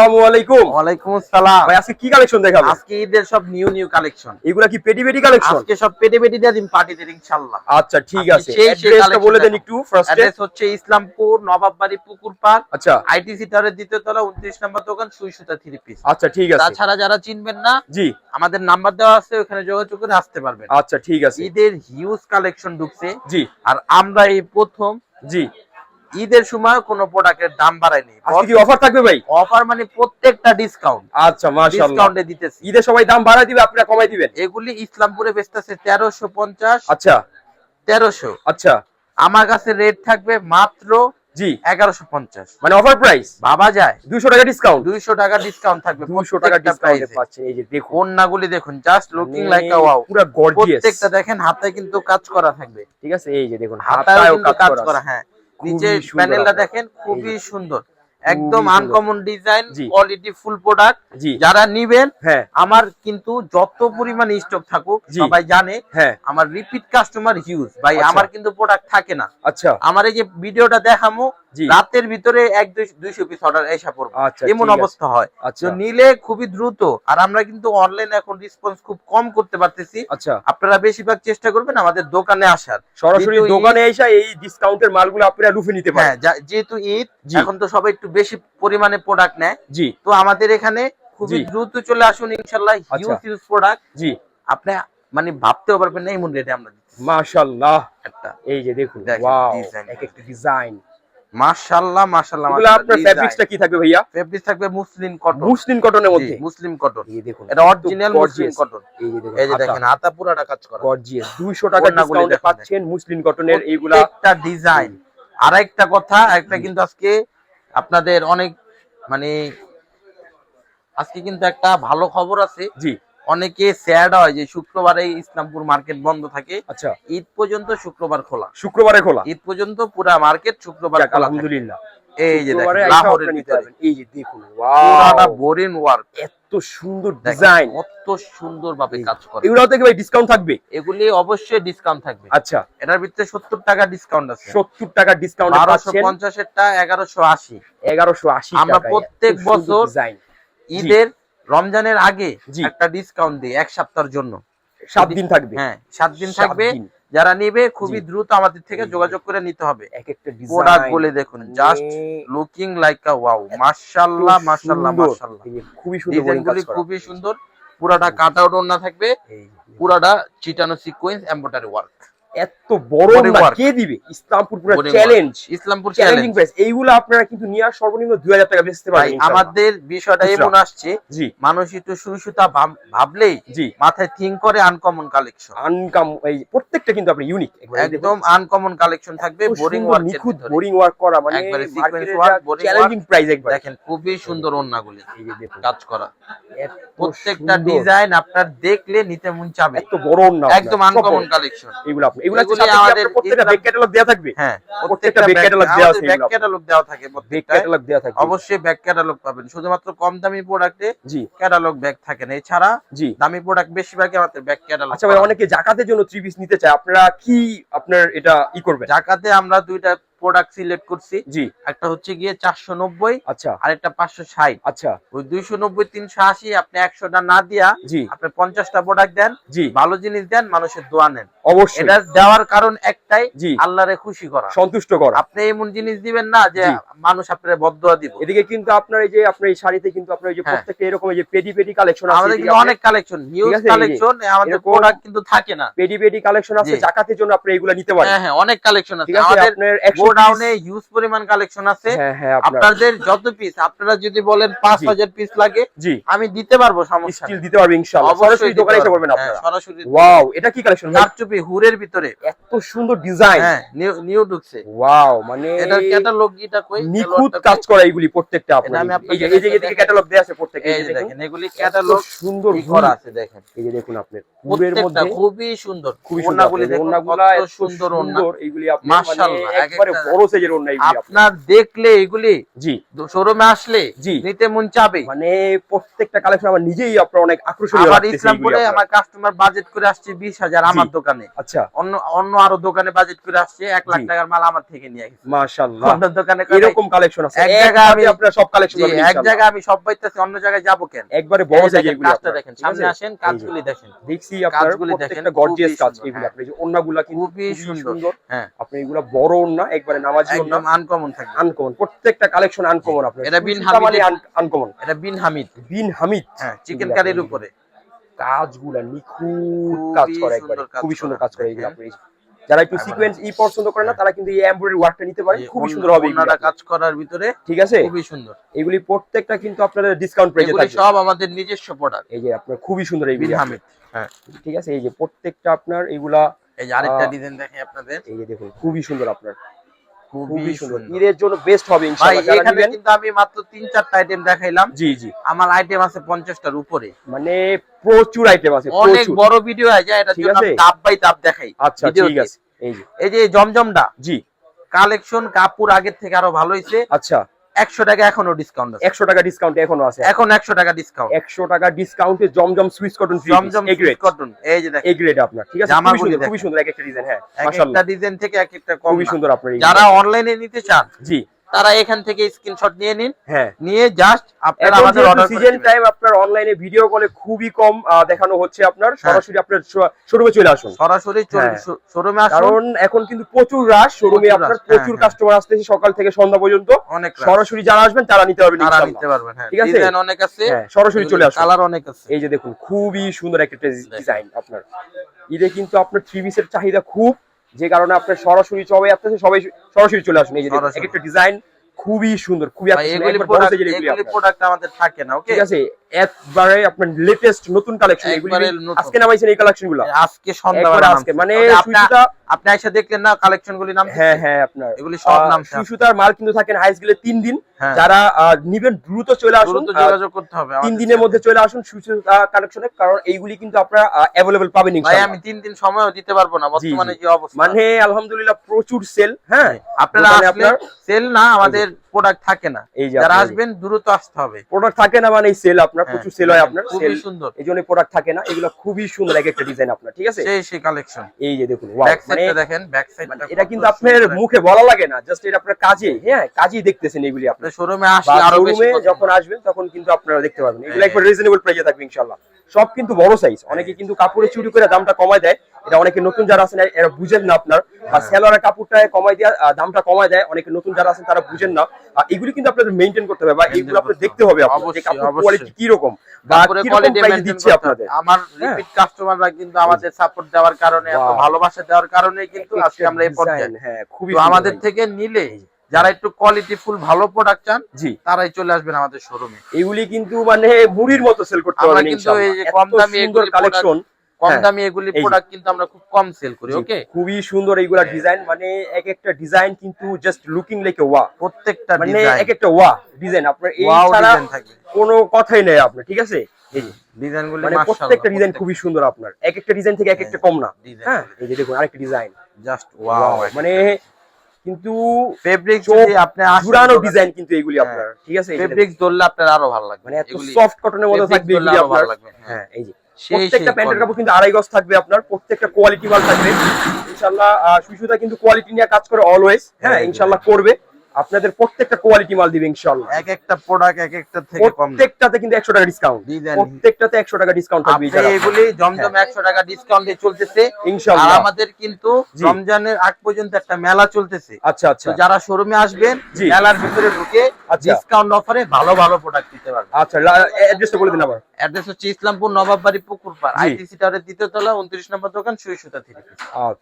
আসসালামু আলাইকুম। ওয়ালাইকুম আসসালাম। ভাই আজকে কি কালেকশন দেখাবো? আজকে ঈদের সব নিউ নিউ কালেকশন এগুলা কি পেটি পেটি কালেকশন আজকে সব পেটে পেটে দিয়ে দিন পার্টিতে ইনশাআল্লাহ। আচ্ছা ঠিক আজকে আছে। সেই সেই অ্যাড্রেসটা বলে দেন একটু ফার্স্টে অ্যাড্রেস হচ্ছে ইসলামপুর নবাববাড়ি পুকুর পার্ক আচ্ছা। আইটিসি টাওয়ারের দ্বিতীয় তলা 29 নম্বর দোকান সুই সুতা থ্রি পিস আচ্ছা ঠিক আছে। তাছাড়া যারা চিনবেন না জি। আমাদের নাম্বার দেওয়া আছে ওখানে যোগাযোগ করে আসতে পারবেন। আচ্ছা ঠিক আছে। ঈদের হিউজ কালেকশন ঢুকছে। জি। আর আমরা এই প্রথম জি। ঈদের সময় কোনো প্রোডাক্টের দাম বাড়ায়নি। আজকে কি অফার থাকবে ভাই? অফার মানে প্রত্যেকটা ডিসকাউন্ট আচ্ছা মাশাআল্লাহ। ডিসকাউন্টে দিতেছি। ঈদের সবাই দাম বাড়ায় দিবে আপনারা কমাই দিবেন? এগুলি ইসলামপুরে বেচতেছে তেরোশো পঞ্চাশ আচ্ছা। তেরোশো। আচ্ছা। আমার কাছে রেট থাকবে মাত্র জি। এগারোশো পঞ্চাশ। মানে অফার প্রাইস বাবা যায়। 200 টাকা ডিসকাউন্ট দুইশো টাকা ডিসকাউন্ট থাকবে 200 টাকা ডিসকাউন্ট পাচ্ছেন এই যে দেখুন। কন্যাগুলি দেখুন just looking like a wow পুরো গর্জিয়াস প্রত্যেকটা দেখেন হাতে কিন্তু কাজ করা থাকবে। ঠিক আছে এই যে দেখুন হাতায় কাজ করা হ্যাঁ। খুবই নিচে সুন্দর প্যানেলটা দেখেন খুবই সুন্দর। একদম uncommon design quality full product যারা নিবেন হ্যাঁ। আমার কিন্তু যত পরিমাণ স্টক থাকুক। সবাই জানে হ্যাঁ। আমার রিপিট কাস্টমার হিউজ ভাই আচ্ছা। আমার কিন্তু প্রোডাক্ট থাকে না। আচ্ছা। আমার এই যে ভিডিওটা দেখামো রাতের ভিতরে এক দুইশো পিস অর্ডার এসে পড়বে। আচ্ছা এমন অবস্থা হয়। আচ্ছা। তো নিলে খুবই দ্রুত। আর আমরা কিন্তু অনলাইনে এখন রেসপন্স খুব কম করতে পারতেছি। আচ্ছা। আপনারা বেশিরভাগ চেষ্টা করবেন আমাদের দোকানে আসার। সরাসরি দোকানে এসে এই ডিসকাউন্টের মালগুলো আপনারা লুফে নিতে হ্যাঁ পারেন যেহেতু ঈদ এখন তো সবাই একটু বেশি পরিমাণে প্রোডাক্ট নেয়। জি। তো আমাদের এখানে খুবই দ্রুত চলে আসুন ইনশাল্লাহ। হিউজ হিউজ প্রোডাক্ট জি। আপনি মানে ভাবতেও পারবেন না এমন রেটে আমরা মাশাআল্লাহ একটা। এই যে দেখুন ওয়াও। এক একটা ডিজাইন মাশাআল্লাহ মাশাআল্লাহ এগুলো আপনার ফেব্রিক্সটা কি থাকবে ভাইয়া? থাকবে মুসলিম কটন মুসলিম কটনের মধ্যে? মুসলিম কটন এই দেখুন এটা অরিজিনাল মুসলিম কটন এই যে দেখুন এই যে দেখেন হাতা পুরাটা কাজ করা। গর্জিয়াস 200 টাকা ডিসকাউন্টে পাচ্ছেন মুসলিম কটনের এইগুলা। একটা ডিজাইন আর একটা কথা একটা কিন্তু আজকে আপনাদের অনেক মানে আজকে কিন্তু একটা ভালো খবর আছে। জি। অনেকে স্যাড হয় যে শুক্রবারে ইসলামপুর মার্কেট বন্ধ থাকে। আচ্ছা। ঈদ পর্যন্ত শুক্রবার খোলা। শুক্রবারে খোলা? ঈদ পর্যন্ত পুরা মার্কেট শুক্রবার খোলা আলহামদুলিল্লাহ। এই যে দেখেন শুক্রবারে আইসা লাহোরের ভিতরে। এই যে দেখুন পুরাটা বোরিং ওয়ার্ক এত সুন্দর ডিজাইন কত সুন্দর ভাবে কাজ করে। এগুলাও থেকে ভাই ডিসকাউন্ট থাকবে? এগুলি অবশ্যই ডিসকাউন্ট থাকবে। আচ্ছা। এটার ভিতরে টাকা ডিসকাউন্ট আছে। 70 টাকা ডিসকাউন্ট বারোশো পাচ্ছেন। পঞ্চাশের টা এগারোশো আশি। 1180 আমরা প্রত্যেক বছর ঈদের রমজানের আগে একটা ডিসকাউন্ট দিই এক সপ্তাহের জন্য। সাত দিন থাকবে। হ্যাঁ সাত দিন থাকবে। যারা নেবে খুবই দ্রুত আমাদের থেকে যোগাযোগ করে নিতে হবে। এক একটা প্রোডাক্ট বলে দেখুন just looking like a wow মাশাআল্লাহ মাশাআল্লাহ মাশাআল্লাহ। খুবই সুন্দর। খুবই সুন্দর। পুরাটা কাট আউট ওন্না থাকবে। পুরাটা চিটানো সিকোয়েন্স এমব্রয়ডারি ওয়ার্ক এত বড় না কে দিবে? ইসলামপুর পুরো চ্যালেঞ্জ ইসলামপুর চ্যালেঞ্জিং প্রাইস এইগুলো আপনারা কিন্তু নিয়ে সর্বনিম্ন 2000 টাকা বেচতে পারেন আমাদের বিষয়টা এমন আসছে মানুষ একটু সুই সুতা ভাব- ভাবলেই জি। মাথায় থিঙ্ক করে আনকমন কালেকশন আনকাম এই প্রত্যেকটা কিন্তু আপনি ইউনিক একদম আনকমন কালেকশন থাকবে বোরিং ওয়ার্ক নিখুঁত বোরিং ওয়ার্ক করা মানে একবারে মার্কেটের work, boring চ্যালেঞ্জিং প্রাইস একবার। দেখেন খুবই সুন্দর ওন্নাগুলি এই যে দেখুন। কাজ করা। প্রত্যেকটা ডিজাইন আপনার দেখলে নিতে মন চাবে। এত বড় না একদম আনকমন কালেকশন এগুলো এগুলো এগুলি আমাদের প্রত্যেকটা ব্যাক ক্যাটালগ দেয়া থাকবে? হ্যাঁ প্রত্যেকটা ব্যাক ক্যাটালগ দেওয়া আছে ব্যাক ক্যাটালগ দেওয়া থাকে ব্যাক ক্যাটালগ দেয়া থাকে অবশ্যই ব্যাক ক্যাটালগ পাবেন। শুধুমাত্র কম দামি প্রোডাক্টে জি। ক্যাটালগ ব্যাগ থাকে না। এছাড়া জি। দামি প্রোডাক্ট বেশিরভাগই আমাদের ব্যাক ক্যাটালগ আচ্ছা ভাই অনেকে জাকাতের জন্য থ্রি পিস নিতে চায়। আপনারা কি আপনার এটা ই করবেন? জাকাতে আমরা দুইটা প্রোডাক্ট সিলেক্ট করছি। জি। একটা হচ্ছে গিয়ে চারশো নব্বই আচ্ছা। আর একটা পাঁচশো ষাট। আচ্ছা। ওই দুইশো নব্বই তিনশো আশি আপনি একশোটা না দিয়া জি। আপনি পঞ্চাশটা প্রোডাক্ট দেন জি। ভালো জিনিস দেন মানুষের দোয়া নেন। অবশ্যই। এটা দেওয়ার কারণ একটাই জি। আল্লাহরে খুশি করা। সন্তুষ্ট করা। আপনি এমন জিনিস দিবেন না যে মানুষ আপনার বদয়া দিব। এদিকে কিন্তু আপনার এই যে আপনার এই শাড়িতে কিন্তু আপনার এই যে হ্যাঁ। প্রত্যেকটা এরকম এই যে পেডি পেডি কালেকশন আছে আমাদের কিন্তু অনেক কালেকশন নিউজ কালেকশন আমাদের প্রোডাক্ট কিন্তু থাকে না। পেডি পেডি কালেকশন আছে। জাকাতের জন্য আপনি এগুলা নিতে পারেন। হ্যাঁ হ্যাঁ অনেক কালেকশন আছে। আমাদের আপনার 100 গোডাউনে হিউজ পরিমাণ কালেকশন আছে। হ্যাঁ হ্যাঁ আপনাদের যত পিস আপনারা যদি বলেন পাঁচ জি। হাজার পিস লাগে আমি দিতে পারব সমস্যা স্টিল দিতে পারবে ইনশাআল্লাহ। সরাসরি দোকানে এসে। হ্যাঁ, আপনারা। সরাসরি ওয়াও এটা কি কালেকশন কারচুপি হুরের ভিতরে। এত সুন্দর ডিজাইন হ্যাঁ নিউ ঢুকছে। ওয়াও মানে এটার ক্যাটালগ এটা কই নিখুঁত কাজ করা এগুলি প্রত্যেকটা আপনার এই যে এই যে এদিকে ক্যাটালগ দেয়া আছে প্রত্যেকটা এই যে দেখেন। এগুলি ক্যাটালগ সুন্দর করা আছে দেখেন। এই যে দেখুন আপনার পুরের মধ্যে খুবই সুন্দর। খুবই সুন্দর ওন্নাগুলি দেখুন ওন্নাগুলা এত সুন্দর ওন্না এইগুলি আপনি মানে একবারে বড় সাইজের ওড়না আপনার। দেখলে এগুলি জি। শোরুমে আসলে জি। নিতে মন চাবে। মানে প্রত্যেকটা কালেকশন আমার নিজেই আপনার অনেক আকর্ষণীয় আমার ইসলামপুরে আমার কাস্টমার বাজেট করে আসছে বিশ হাজার আমার দোকানে। আচ্ছা। অন্য অন্য আরও দোকানে বাজেট করে আসছে এক লাখ টাকার মাল আমার থেকে নিয়ে গেছে। মাশাআল্লাহ। অন্য দোকানে এরকম কালেকশন আছে। এক জায়গায় আমি- আপনার সব কালেকশন এক জায়গায় আমি সব পাইতেছি অন্য জায়গায় যাব কেন? একবারে বড় এই যে সাইজ দেখেন, এগুলি কাজটা দেখেন সামনে আসেন কাজগুলি দেখেন। দেখছি আপনার কাজগুলি দেখেন, প্রত্যেকটা গর্জিয়াস কাজ এগুলি। আপনি যে ওন্নাগুলা কিন্তু খুবই। সুন্দর। হ্যাঁ। আপনি এগুলা বড় ওন্না একবারে নামাজি ওন্না আনকমন থাকবে। আনকমন প্রত্যেকটা কালেকশন আনকমন আপনার। এটা বিন সুতা আনকমন এটা বিন হামিদ। বিন হামিদ। হ্যাঁ চিকেন কারির উপরে। কাজগুলা নিখুঁত কাজ করে একবারে। খুবই সুন্দর কাজ করে এগুলো। আপনি। যারা একটু সিকোয়েন্স ই পছন্দ করে না তারা কিন্তু এই এমব্রয়ডারি ওয়ার্কটা নিতে এই খুবই সুন্দর হবে কাজ করার ভিতরে ঠিক আছে? খুবই সুন্দর। এগুলি প্রত্যেকটা কিন্তু আপনাদের ডিসকাউন্ট প্রাইসে এগুলি থাকবে। সব আমাদের নিজস্ব প্রোডাক্ট এই যে আপনার খুবই সুন্দর বিন এইগুলি হামিদ হ্যাঁ। ঠিক আছে? এই যে প্রত্যেকটা আপনার এগুলা এই যে আরেকটা ডিজাইন দেখে আপনাদের। এই যে দেখুন খুবই সুন্দর আপনার। খুবই খুবই সুন্দর। সুন্দর। ঈদের জন্য বেস্ট হবে ইনশাআল্লাহ যারা এখানে কিন্তু আমি মাত্র তিন চারটা আইটেম দেখাইলাম। জি জি। আমার আইটেম আছে পঞ্চাশটার উপরে। মানে প্রচুর আইটেম আছে অনেক বড় ভিডিও হয় যায় জন্য আছে? বাই ধাপ দেখাই আচ্ছা ঠিক আছে। এই যে। এই যে জমজমটা জি। কালেকশন কাপড় আগের থেকে আরও ভালো হয়েছে আচ্ছা। একশো টাকা এখনও ডিসকাউন্ট আছে। একশো টাকা ডিসকাউন্ট এখনও আছে। এখন একশো টাকা ডিসকাউন্ট একশো টাকা ডিসকাউন্টে Zamzam Swiss cotton Zamzam cotton এই যে দেখেন। এ গ্রেড আপনার ঠিক আছে? জামা গুলো খুবই সুন্দর এক একটা ডিজাইন হ্যাঁ মাশাআল্লাহ একটা ডিজাইন থেকে এক একটা খুবই সুন্দর আপনার যারা অনলাইনে নিতে চান জি। তারা এখান থেকে স্ক্রিনশট নিয়ে নিন। হ্যাঁ। নিয়ে জাস্ট আপনারা আমাদের অর্ডার সিজন টাইম আপনার অনলাইনে ভিডিও কলে খুবই কম দেখানো হচ্ছে আপনার। হ্যাঁ। সরাসরি আপনার শোরুমে চলে আসুন। সরাসরি হ্যাঁ। শোরুমে আসুন। কারণ এখন কিন্তু প্রচুর রাশ শোরুমে আপনার প্রচুর কাস্টমার আসতেছে সকাল থেকে সন্ধ্যা পর্যন্ত। অনেক সরাসরি যারা আসবেন তারা নিতে পারবেন তারা নিতে পারবেন হ্যাঁ। ঠিক আছে? ডিজাইন অনেক আছে। সরাসরি চলে আসুন। কালার অনেক আছে। এই যে দেখুন খুবই সুন্দর একটা ডিজাইন আপনার। ঈদে কিন্তু আপনার থ্রি পিসের চাহিদা খুব যে কারণে আপনার সরাসরি সবাই আসতেছে সবাই সরাসরি চলে আসুন এই যে একটা ডিজাইন খুবই সুন্দর খুবই আপনার। প্রোডাক্ট আমাদের থাকে না ওকে ঠিক আছে একবারে আপনার লেটেস্ট নতুন কালেকশন। আজকে নামাইছেন এই আজকে আজকে মানে আপনি এসে দেখলেন না নাম হ্যাঁ হ্যাঁ আপনার। এগুলি সব নাম মাল কিন্তু থাকেন হাইস গেলে দিন। হ্যাঁ। যারা নিবেন দ্রুত চলে আসুন। যোগাযোগ করতে হবে তিন দিনের মধ্যে চলে আসুন সুতা কালেকশনে কারণ এইগুলি কিন্তু আপনারা অ্যাভেলেবল পাবেন ভাই ইনশাআল্লাহ। আমি তিন দিন সময়ও দিতে পারব না বর্তমানে। যে অবস্থা? মানে আলহামদুলিল্লাহ প্রচুর সেল হ্যাঁ? আপনারা আসলে আপনার- সেল না আমাদের প্রোডাক্ট থাকে না। এই যারা আসবেন দ্রুত আসতে হবে। প্রোডাক্ট থাকে না মানে সেল আপনার হ্যাঁ, প্রচুর সেল হয় আপনার খুবই সেল সুন্দর। এই জন্য প্রোডাক্ট থাকে না এগুলো খুবই সুন্দর এক একটা ডিজাইন আপনার ঠিক আছে? সেই সেই কালেকশন এই যে দেখুন ব্যাক মানে সাইডটা দেখেন ব্যাক মানে সাইডটা এটা কিন্তু আপনার মুখে বলা লাগে না জাস্ট এটা আপনার কাজে হ্যাঁ কাজেই দেখতেছেন এগুলি আপনার শোরুমে আসলে আরও বেশি যখন আসবেন তখন কিন্তু আপনারা দেখতে পাবেন এগুলো হ্যাঁ। একবার রিজনেবল প্রাইসে থাকবে ইনশাআল্লাহ। সব কিন্তু বড় সাইজ অনেকে কিন্তু কাপড়ে চুরি করে দামটা কমায় দেয়। এটা অনেকে নতুন যারা আছেন এরা বুঝেন না আপনার। বা হ্যাঁ। সেলোয়ারের কাপড়টা কমায় দেওয়া দামটা কমায় দেয়। অনেকে নতুন যারা আছেন তারা বুঝেন না। এগুলি কিন্তু আপনাদের মেইনটেইন করতে হবে বা এগুলো আপনাদের দেখতে হবে কাপড় কোয়ালিটি কি রকম বা তারপরে কি রকম প্রাইস দিচ্ছে আপনাদের? আমার হ্যাঁ। রিপিট কাস্টমাররা কিন্তু আমাদের সাপোর্ট দেওয়ার কারণে এত ভালোবাসা দেওয়ার কারণে কিন্তু আজকে আমরা এই পর্যায়ে হ্যাঁ খুবই আমাদের থেকে নিলে যারা একটু কোয়ালিটি ফুল ভালো প্রোডাক্ট চান জি। তারাই চলে আসবেন আমাদের শোরুমে এগুলি কিন্তু মানে মুড়ির মতো সেল করতে আমরা পারবেন কিন্তু এই যে কম দামি এগুলি কালেকশন কম হ্যাঁ, দামি এগুলি প্রোডাক্ট কিন্তু আমরা খুব কম সেল করি ওকে খুবই সুন্দর এইগুলা ডিজাইন মানে এক একটা ডিজাইন কিন্তু জাস্ট লুকিং লাইক এ ওয়া প্রত্যেকটা মানে এক একটা ওয়া ডিজাইন আপনার এই ছাড়া কোনো কথাই নেই আপনার ঠিক আছে? এই যে, ডিজাইন মানে প্রত্যেকটা ডিজাইন খুবই সুন্দর আপনার। এক একটা ডিজাইন থেকে এক একটা কম না। হ্যাঁ? এই যে দেখুন আরেকটা ডিজাইন জাস্ট ওয়াও মানে কিন্তু ফেব্রিক যদি আপনি ডিজাইন কিন্তু এগুলি হ্যাঁ। আপনার ঠিক আছে? ফেব্রিক ধরলে আপনার আরও ভালো লাগবে। মানে এত সফট কটনের মধ্যে থাকবে এগুলি আপনার। হ্যাঁ। হ্যাঁ এই যে। সেই প্রত্যেকটা প্যান্টের কাপড় কিন্তু আড়াই গজ থাকবে আপনার প্রত্যেকটা কোয়ালিটি মাল থাকবে। ইনশাআল্লাহ সুশুদা কিন্তু কোয়ালিটি নিয়ে কাজ করে অলওয়েজ হ্যাঁ ইনশাল্লাহ ইনশাআল্লাহ করবে। আপনাদের প্রত্যেকটা কোয়ালিটি মাল দিবে ইনশাআল্লাহ। এক একটা প্রোডাক্ট এক একটা থেকে কম প্রত্যেকটাতে কিন্তু একশো টাকা ডিসকাউন্ট প্রত্যেকটাতে একশো টাকা ডিসকাউন্ট থাকবে আপনি এগুলি জমজম একশো টাকা ডিসকাউন্টে চলতেছে। আর আমাদের কিন্তু জি। রমজানের আগ পর্যন্ত একটা মেলা চলতেছে। আচ্ছা আচ্ছা। যারা শোরুমে আসবেন মেলার ভিতরে ঢুকে আচ্ছা। ডিসকাউন্ট অফারে ভালো ভালো প্রোডাক্ট দিতে পারবেন। আচ্ছা অ্যাড্রেসটা বলে দিন আবার। অ্যাড্রেস হচ্ছে ইসলামপুর নবাববাড়ি পুকুরপাড়। আইটিসি টাওয়ারের দ্বিতীয় তলা উনত্রিশ নম্বর দোকান সুই সুতা থেকে ওকে।